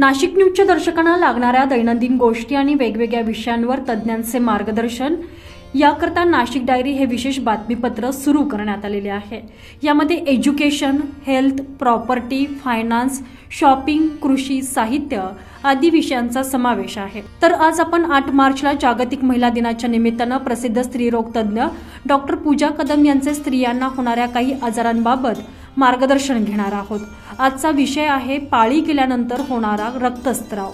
नाशिक न्यूजच्या दर्शकांना लागणाऱ्या दैनंदिन गोष्टी आणि वेगवेगळ्या विषयांवर तज्ज्ञांचे मार्गदर्शन. याकरता नाशिक डायरी हे विशेष बातमीपत्र सुरू करण्यात आलेले आहे. यामध्ये education health property finance shopping कृषी साहित्य आदी विषयांचा समावेश आहे. तर आज आपण आठ मार्चला जागतिक महिला दिनाच्या निमित्तानं प्रसिद्ध स्त्रीरोग तज्ज्ञ डॉक्टर पूजा कदम यांचे स्त्रियांना होणाऱ्या काही आजारांबाबत मार्गदर्शन घेणार आहोत. आजचा विषय आहे पाळी केल्यानंतर होणारा रक्तस्त्राव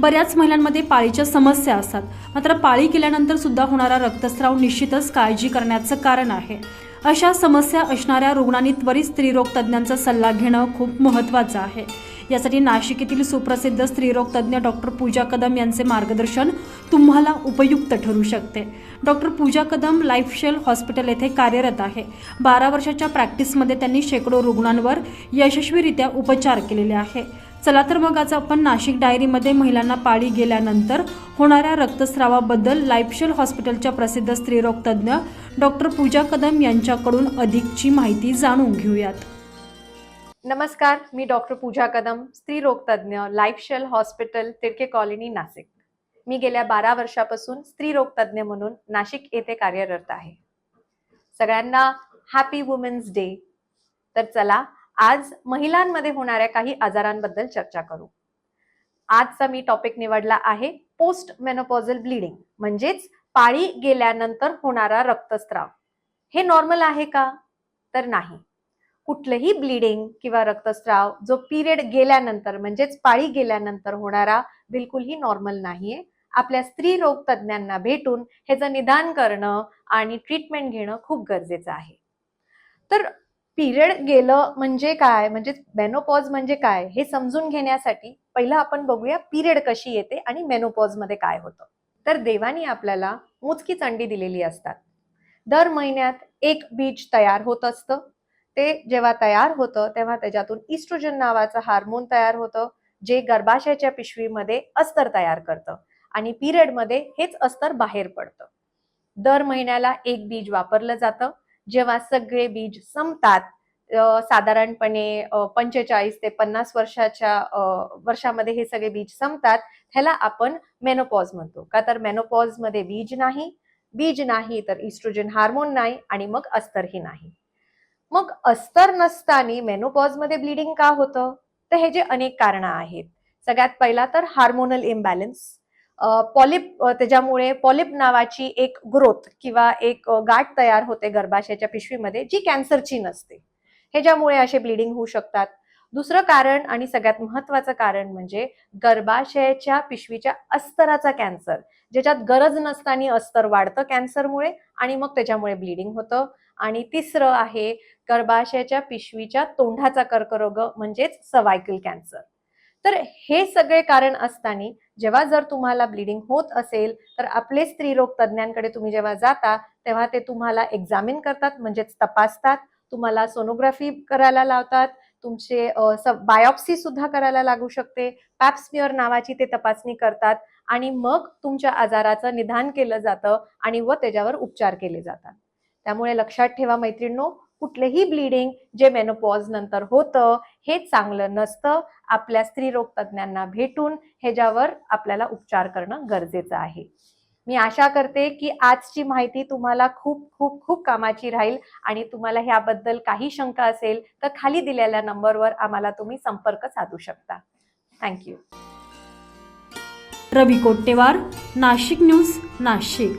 बऱ्याच महिलांमध्ये पाळीच्या समस्या असतात. मात्र पाळी केल्यानंतर सुद्धा होणारा रक्तस्राव निश्चितच काळजी करण्याचं कारण आहे. अशा समस्या असणाऱ्या रुग्णांनी त्वरित स्त्रीरोग तज्ज्ञांचा सल्ला घेणं खूप महत्त्वाचं आहे. यासाठी नाशिक येथील सुप्रसिद्ध स्त्रीरोग तज्ज्ञ डॉक्टर पूजा कदम यांचे मार्गदर्शन तुम्हाला उपयुक्त ठरू शकते. डॉक्टर पूजा कदम लाईफशेल हॉस्पिटल येथे कार्यरत आहे. बारा वर्षाच्या प्रॅक्टिसमध्ये त्यांनी शेकडो रुग्णांवर यशस्वीरित्या उपचार केलेले आहे. चला तर मग आज आपण नाशिक डायरीमध्ये महिलांना पाळी गेल्यानंतर होणाऱ्या रक्तस्रावाबद्दल लाईफशेल हॉस्पिटलच्या प्रसिद्ध स्त्रीरोग तज्ज्ञ डॉक्टर पूजा कदम यांच्याकडून अधिकची माहिती जाणून घेऊयात. नमस्कार मी डॉक्टर पूजा कदम स्त्रीरोगतज्ञ लाईफशेल हॉस्पिटल तिरके कॉलनी नाशिक. मी गेल्या बारा वर्षापासून स्त्रीरोगतज्ञ म्हणून नाशिक येथे कार्यरत आहे. सगळ्यांना हॅपी वुमेन्स डे तर चला आज महिलांमध्ये होणाऱ्या काही आजारांबद्दल चर्चा करू. आजचा मी टॉपिक निवडला आहे पोस्ट मेनोपॉझल ब्लिडिंग म्हणजेच पाळी गेल्यानंतर होणारा रक्तस्राव. हे नॉर्मल आहे का? तर नाही. कुठलंही ब्लिडिंग किंवा रक्तस्राव जो पिरियड गेल्यानंतर म्हणजेच पाळी गेल्यानंतर होणारा बिलकुलही नॉर्मल नाहीये. आपल्या स्त्री रोग तज्ज्ञांना भेटून ह्याचं निदान करणं आणि ट्रीटमेंट घेणं खूप गरजेचं आहे. तर पिरियड गेलं म्हणजे काय? म्हणजे मेनोपॉज म्हणजे काय? हे समजून घेण्यासाठी पहिलं आपण बघूया पिरियड कशी येते आणि मेनोपॉजमध्ये काय होतं. तर देवानी आपल्याला मोजकीच अंडी दिलेली असतात. दर महिन्यात एक बीज तयार होत असतं. ते जेव्हा तयार होतं तेव्हा त्याच्यातून इस्ट्रोजन नावाचं हार्मोन तयार होतं जे गर्भाशयाच्या पिशवीमध्ये अस्तर तयार करतं आणि पिरियडमध्ये हेच अस्तर बाहेर पडतं. दर महिन्याला एक बीज वापरलं जातं. जेव्हा सगळे बीज संपतात साधारणपणे पंचेचाळीस ते पन्नास वर्षाच्या वर्षामध्ये हे सगळे बीज संपतात ह्याला आपण मेनोपॉज म्हणतो. का तर मेनोपॉजमध्ये बीज नाही बीज नाही तर इस्ट्रोजन हार्मोन नाही आणि मग अस्तरही नाही. मग अस्तर नसताना मेनोपॉजमध्ये ब्लिडिंग का होतं? तर हे जे अनेक कारणं आहेत. सगळ्यात पहिला तर हार्मोनल इम्बॅलन्स पॉलिप त्याच्यामुळे पॉलिप नावाची एक ग्रोथ किंवा एक गाठ तयार होते गर्भाशयाच्या पिशवीमध्ये जी कॅन्सरची नसते. ह्याच्यामुळे असे ब्लिडिंग होऊ शकतात. दुसरं कारण आणि सगळ्यात महत्वाचं कारण म्हणजे गर्भाशयाच्या पिशवीच्या अस्तराचा कॅन्सर ज्याच्यात गरज नसताना अस्तर वाढतं कॅन्सरमुळे आणि मग त्याच्यामुळे ब्लिडिंग होतं. आणि तिसरं आहे गर्भाशयाच्या पिशवीच्या तोंडाचा कर्करोग म्हणजेच सवायकल कॅन्सर तर हे सगळे कारण असताना जेव्हा जर तुम्हाला ब्लिडिंग होत असेल तर आपले स्त्रीरोग तज्ज्ञांकडे तुम्ही जेव्हा जाता तेव्हा ते तुम्हाला एक्झामिन करतात म्हणजेच तपासतात. तुम्हाला सोनोग्राफी करायला लावतात. तुमचे बायोप्सी सुद्धा करायला लागू शकते. पॅप्समिअर नावाची ते तपासणी करतात. आणि मग तुमच्या आजाराचं निदान केलं जातं आणि व त्याच्यावर उपचार केले जातात. त्यामुळे लक्षात ठेवा मैत्रिणींनो कुठलेही ब्लिडिंग जे मेनोपॉज नंतर होतं हे चांगलं नसतं. आपल्या स्त्रीरोग तज्ज्ञांना भेटून ह्याच्यावर आपल्याला उपचार करणं गरजेचं आहे. मी आशा करते की आजची माहिती तुम्हाला खूप खूप खूप कामाची राहील आणि तुम्हाला ह्याबद्दल काही शंका असेल तर खाली दिलेल्या नंबरवर आम्हाला तुम्ही संपर्क साधू शकता. Thank you. Ravi Kottewar Nashik news Nashik.